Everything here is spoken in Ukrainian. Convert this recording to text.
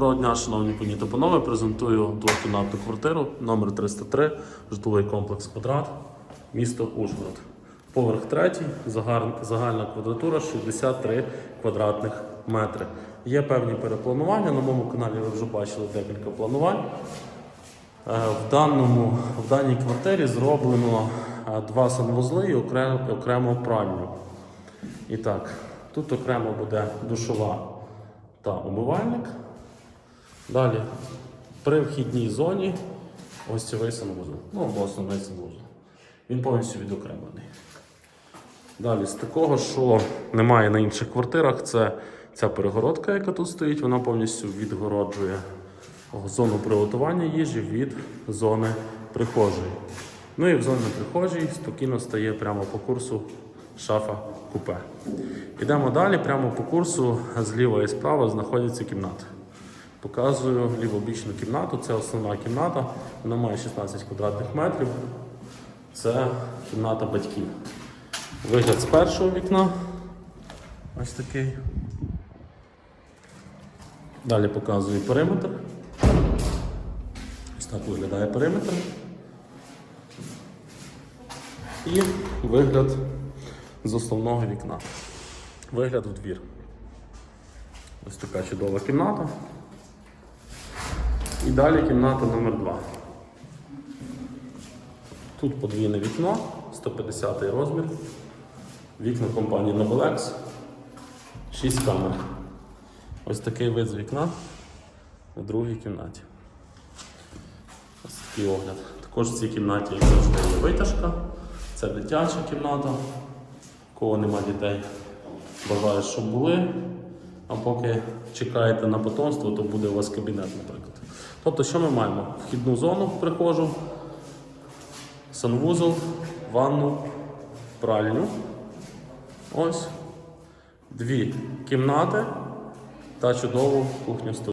Доброго дня, шановні пані та панове. Презентую двокімнатну квартиру номер 303, житловий комплекс Квадрат, місто Ужгород. Поверх третій, загальна квадратура 63 квадратних метри. Є певні перепланування. На моєму каналі ви вже бачили декілька планувань. Е, В, даному, в даній квартирі зроблено е, два санвузли і окремо, пральню. І так, тут окремо буде душова та умивальник. Далі при вхідній зоні ось цей санвузол. Ну або основний санвузол. Він повністю відокремлений. Далі з такого, що немає на інших квартирах, це ця перегородка, яка тут стоїть, вона повністю відгороджує зону приготування їжі від зони прихожої. Ну і в зоні прихожій спокійно стає прямо по курсу шафа купе. Йдемо далі, прямо по курсу зліва і справа знаходяться кімнати. Показую лівобічну кімнату. Це основна кімната. Вона має 16 квадратних метрів. Це кімната батьків. Вигляд з першого вікна. Ось такий. Далі показую периметр. Ось так виглядає периметр. І вигляд з основного вікна. Вигляд в двір. Ось така чудова кімната. І далі кімната номер 2 Тут подвійне вікно, 150 розмір. Вікна компанії Nobilex. 6 камер. Ось такий вид з вікна в другій кімнаті. Ось такий огляд. Також в цій кімнаті, як завжди, є витяжка. Це дитяча кімната. У кого нема дітей, бажаю, щоб були. А поки чекаєте на потомство, то буде у вас кабінет, наприклад. Тобто, що ми маємо? Вхідну зону прихожу, санвузол, ванну, пральню. Ось. Дві кімнати та чудову кухню студію.